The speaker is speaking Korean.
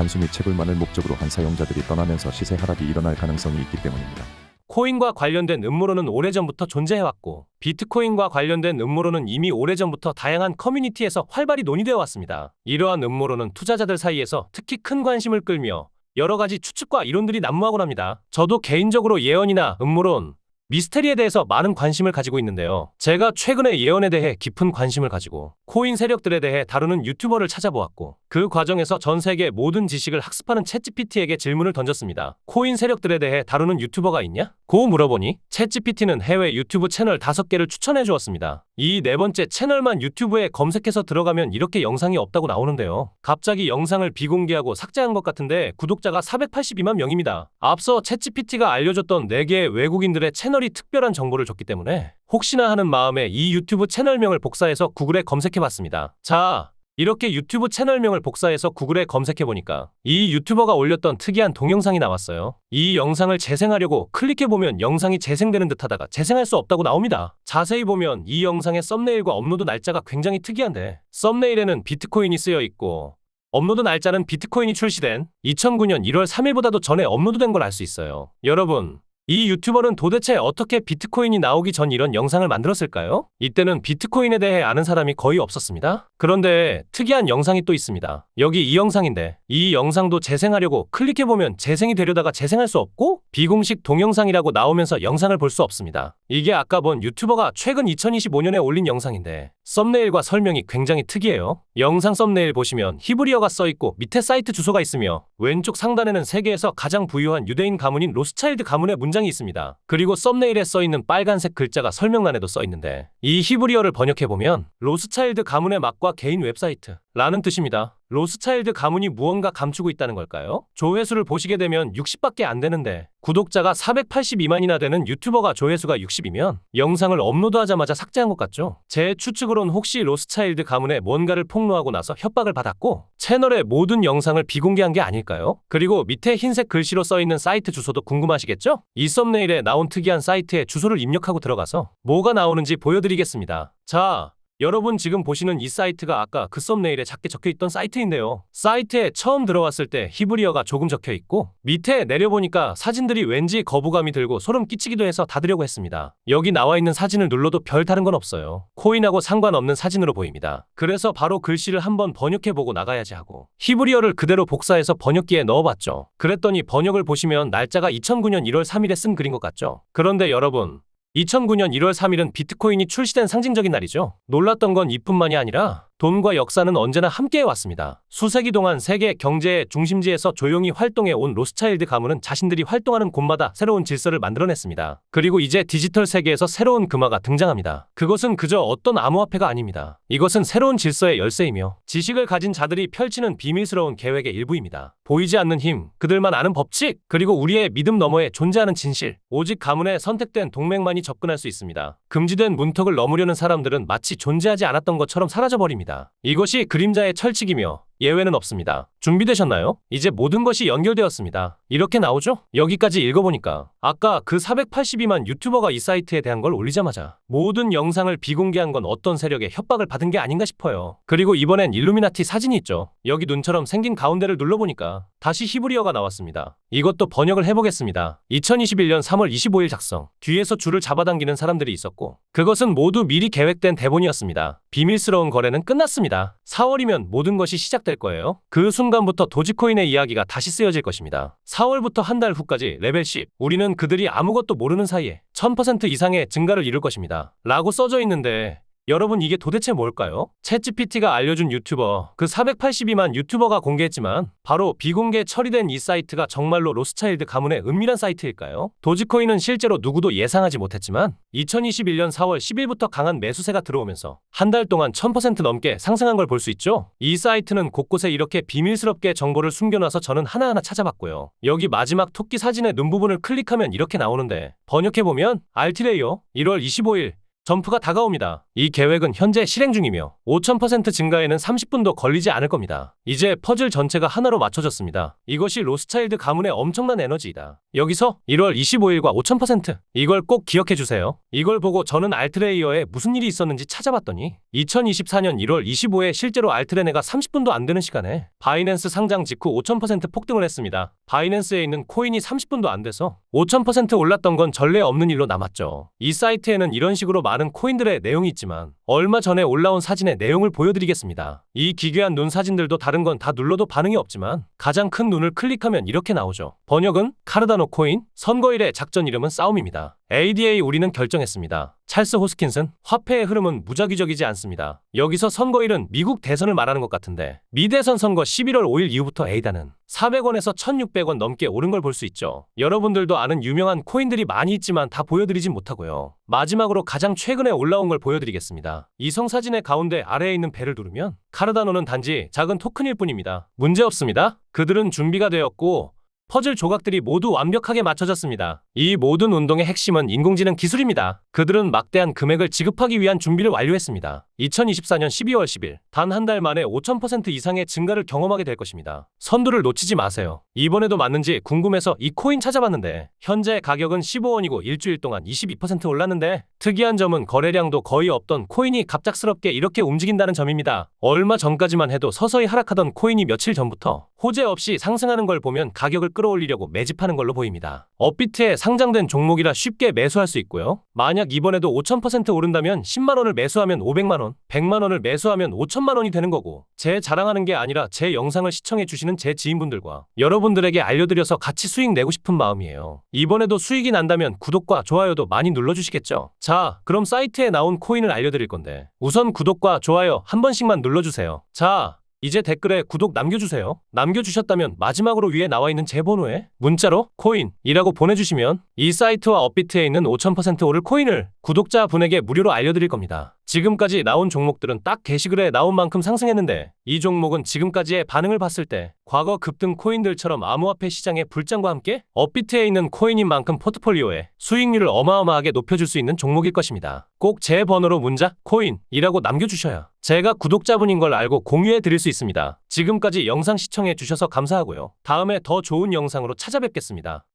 단순히 채굴만을 목적으로 한 사용자들이 떠나면서 시세 하락이 일어날 가능성이 있기 때문입니다. 코인과 관련된 음모론은 오래전부터 존재해왔고 비트코인과 관련된 음모론은 이미 오래전부터 다양한 커뮤니티에서 활발히 논의되어 왔습니다. 이러한 음모론은 투자자들 사이에서 특히 큰 관심을 끌며 여러 가지 추측과 이론들이 난무하곤 합니다. 저도 개인적으로 예언이나 음모론, 미스테리에 대해서 많은 관심을 가지고 있는데요. 제가 최근에 예언에 대해 깊은 관심을 가지고 코인 세력들에 대해 다루는 유튜버를 찾아보았고 그 과정에서 전 세계 모든 지식을 학습하는 챗GPT에게 질문을 던졌습니다. 코인 세력들에 대해 다루는 유튜버가 있냐? 고 물어보니 챗GPT는 해외 유튜브 채널 5개를 추천해 주었습니다. 이 네 번째 채널만 유튜브에 검색해서 들어가면 이렇게 영상이 없다고 나오는데요. 갑자기 영상을 비공개하고 삭제한 것 같은데 구독자가 482만 명입니다. 앞서 챗GPT가 알려줬던 4개의 외국인들의 채널이 특별한 정보를 줬기 때문에 혹시나 하는 마음에 이 유튜브 채널명을 복사해서 구글에 검색해봤습니다. 자, 이렇게 유튜브 채널명을 복사해서 구글에 검색해보니까 이 유튜버가 올렸던 특이한 동영상이 나왔어요. 이 영상을 재생하려고 클릭해보면 영상이 재생되는 듯 하다가 재생할 수 없다고 나옵니다. 자세히 보면 이 영상의 썸네일과 업로드 날짜가 굉장히 특이한데 썸네일에는 비트코인이 쓰여 있고 업로드 날짜는 비트코인이 출시된 2009년 1월 3일보다도 전에 업로드된 걸 알 수 있어요. 여러분, 이 유튜버는 도대체 어떻게 비트코인이 나오기 전 이런 영상을 만들었을까요? 이때는 비트코인에 대해 아는 사람이 거의 없었습니다. 그런데 특이한 영상이 또 있습니다. 여기 이 영상인데 이 영상도 재생하려고 클릭해보면 재생이 되려다가 재생할 수 없고 비공식 동영상이라고 나오면서 영상을 볼 수 없습니다. 이게 아까 본 유튜버가 최근 2025년에 올린 영상인데 썸네일과 설명이 굉장히 특이해요. 영상 썸네일 보시면 히브리어가 써있고 밑에 사이트 주소가 있으며 왼쪽 상단에는 세계에서 가장 부유한 유대인 가문인 로스차일드 가문의 문장이 있습니다. 그리고 썸네일에 써있는 빨간색 글자가 설명란에도 써있는데 이 히브리어를 번역해보면 로스차일드 가문의 맛과 개인 웹사이트 라는 뜻입니다. 로스차일드 가문이 무언가 감추고 있다는 걸까요? 조회수를 보시게 되면 60밖에 안 되는데 구독자가 482만이나 되는 유튜버가 조회수가 60이면 영상을 업로드하자마자 삭제한 것 같죠? 제 추측으론 혹시 로스차일드 가문에 뭔가를 폭로하고 나서 협박을 받았고 채널의 모든 영상을 비공개한 게 아닐까요? 그리고 밑에 흰색 글씨로 써있는 사이트 주소도 궁금하시겠죠? 이 썸네일에 나온 특이한 사이트에 주소를 입력하고 들어가서 뭐가 나오는지 보여드리겠습니다. 자, 여러분 지금 보시는 이 사이트가 아까 그 썸네일에 작게 적혀 있던 사이트인데요. 사이트에 처음 들어왔을 때 히브리어가 조금 적혀 있고 밑에 내려보니까 사진들이 왠지 거부감이 들고 소름 끼치기도 해서 닫으려고 했습니다. 여기 나와 있는 사진을 눌러도 별 다른 건 없어요. 코인하고 상관없는 사진으로 보입니다. 그래서 바로 글씨를 한번 번역해보고 나가야지 하고 히브리어를 그대로 복사해서 번역기에 넣어봤죠. 그랬더니 번역을 보시면 날짜가 2009년 1월 3일에 쓴 글인 것 같죠. 그런데 여러분 2009년 1월 3일은 비트코인이 출시된 상징적인 날이죠. 놀랐던 건 이뿐만이 아니라 돈과 역사는 언제나 함께해 왔습니다. 수세기 동안 세계 경제의 중심지에서 조용히 활동해 온 로스차일드 가문은 자신들이 활동하는 곳마다 새로운 질서를 만들어냈습니다. 그리고 이제 디지털 세계에서 새로운 금화가 등장합니다. 그것은 그저 어떤 암호화폐가 아닙니다. 이것은 새로운 질서의 열쇠이며 지식을 가진 자들이 펼치는 비밀스러운 계획의 일부입니다. 보이지 않는 힘, 그들만 아는 법칙, 그리고 우리의 믿음 너머에 존재하는 진실. 오직 가문에 선택된 동맹만이 접근할 수 있습니다. 금지된 문턱을 넘으려는 사람들은 마치 존재하지 않았던 것처럼 사라져버립니다. 이것이 그림자의 철칙이며 예외는 없습니다. 준비되셨나요? 이제 모든 것이 연결되었습니다. 이렇게 나오죠? 여기까지 읽어보니까 아까 그 482만 유튜버가 이 사이트에 대한 걸 올리자마자 모든 영상을 비공개한 건 어떤 세력의 협박을 받은 게 아닌가 싶어요. 그리고 이번엔 일루미나티 사진이 있죠. 여기 눈처럼 생긴 가운데를 눌러보니까 다시 히브리어가 나왔습니다. 이것도 번역을 해보겠습니다. 2021년 3월 25일 작성. 뒤에서 줄을 잡아당기는 사람들이 있었고 그것은 모두 미리 계획된 대본이었습니다. 비밀스러운 거래는 끝났습니다. 4월이면 모든 것이 시작 될 거예요. 그 순간부터 도지코인의 이야기가 다시 쓰여질 것입니다. 4월부터 한 달 후까지 레벨 10. 우리는 그들이 아무것도 모르는 사이에 1000% 이상의 증가를 이룰 것입니다. 라고 써져 있는데 여러분 이게 도대체 뭘까요? 챗GPT가 알려준 유튜버 그 482만 유튜버가 공개했지만 바로 비공개 처리된 이 사이트가 정말로 로스차일드 가문의 은밀한 사이트일까요? 도지코인은 실제로 누구도 예상하지 못했지만 2021년 4월 10일부터 강한 매수세가 들어오면서 한 달 동안 1000% 넘게 상승한 걸 볼 수 있죠? 이 사이트는 곳곳에 이렇게 비밀스럽게 정보를 숨겨놔서 저는 하나하나 찾아봤고요. 여기 마지막 토끼 사진의 눈 부분을 클릭하면 이렇게 나오는데 번역해보면 알티레이어 1월 25일 점프가 다가옵니다. 이 계획은 현재 실행 중이며 5000% 증가에는 30분도 걸리지 않을 겁니다. 이제 퍼즐 전체가 하나로 맞춰졌습니다. 이것이 로스차일드 가문의 엄청난 에너지이다. 여기서 1월 25일과 5000% 이걸 꼭 기억해 주세요. 이걸 보고 저는 알트레이어에 무슨 일이 있었는지 찾아봤더니 2024년 1월 25일 실제로 알트레네가 30분도 안 되는 시간에 바이낸스 상장 직후 5000% 폭등을 했습니다. 바이낸스에 있는 코인이 30분도 안 돼서 5000% 올랐던 건 전례 없는 일로 남았죠. 이 사이트에는 이런 식으로 많은 코인들의 내용이 있지만 얼마 전에 올라온 사진의 내용을 보여드리겠습니다. 이 기괴한 눈 사진들도 다른 건 다 눌러도 반응이 없지만 가장 큰 눈을 클릭하면 이렇게 나오죠. 번역은 카르다노 코인, 선거일의 작전 이름은 싸움입니다. ADA 우리는 결정했습니다. 찰스 호스킨슨, 화폐의 흐름은 무작위적이지 않습니다. 여기서 선거일은 미국 대선을 말하는 것 같은데 미대선 선거 11월 5일 이후부터 에이다는 400원에서 1600원 넘게 오른 걸 볼 수 있죠. 여러분들도 아는 유명한 코인들이 많이 있지만 다 보여드리진 못하고요. 마지막으로 가장 최근에 올라온 걸 보여드리겠습니다. 이성 사진의 가운데 아래에 있는 배를 누르면 카르다노는 단지 작은 토큰일 뿐입니다. 문제 없습니다. 그들은 준비가 되었고 퍼즐 조각들이 모두 완벽하게 맞춰졌습니다. 이 모든 운동의 핵심은 인공지능 기술입니다. 그들은 막대한 금액을 지급하기 위한 준비를 완료했습니다. 2024년 12월 10일 단 한 달 만에 5000% 이상의 증가를 경험하게 될 것입니다. 선두를 놓치지 마세요. 이번에도 맞는지 궁금해서 이 코인 찾아봤는데 현재 가격은 15원이고 일주일 동안 22% 올랐는데 특이한 점은 거래량도 거의 없던 코인이 갑작스럽게 이렇게 움직인다는 점입니다. 얼마 전까지만 해도 서서히 하락하던 코인이 며칠 전부터 호재 없이 상승하는 걸 보면 가격을 끌어올리려고 매집하는 걸로 보입니다. 업비트에 상장된 종목이라 쉽게 매수할 수 있고요. 만약 이번에도 5000% 오른다면 10만 원을 매수하면 500만 원, 100만 원을 매수하면 5천만 원이 되는 거고 제 자랑하는 게 아니라 제 영상을 시청해 주시는 제 지인분들과 여러분들에게 알려드려서 같이 수익 내고 싶은 마음이에요. 이번에도 수익이 난다면 구독과 좋아요도 많이 눌러주시겠죠? 자, 그럼 사이트에 나온 코인을 알려드릴 건데 우선 구독과 좋아요 한 번씩만 눌러주세요. 자, 이제 댓글에 구독 남겨주세요. 남겨주셨다면 마지막으로 위에 나와 있는 제 번호에 문자로 코인이라고 보내주시면 이 사이트와 업비트에 있는 5000% 오를 코인을 구독자 분에게 무료로 알려드릴 겁니다. 지금까지 나온 종목들은 딱 게시글에 나온 만큼 상승했는데 이 종목은 지금까지의 반응을 봤을 때 과거 급등 코인들처럼 암호화폐 시장의 불장과 함께 업비트에 있는 코인인 만큼 포트폴리오에 수익률을 어마어마하게 높여줄 수 있는 종목일 것입니다. 꼭 제 번호로 문자 코인이라고 남겨주셔야 제가 구독자분인 걸 알고 공유해 드릴 수 있습니다. 지금까지 영상 시청해 주셔서 감사하고요. 다음에 더 좋은 영상으로 찾아뵙겠습니다.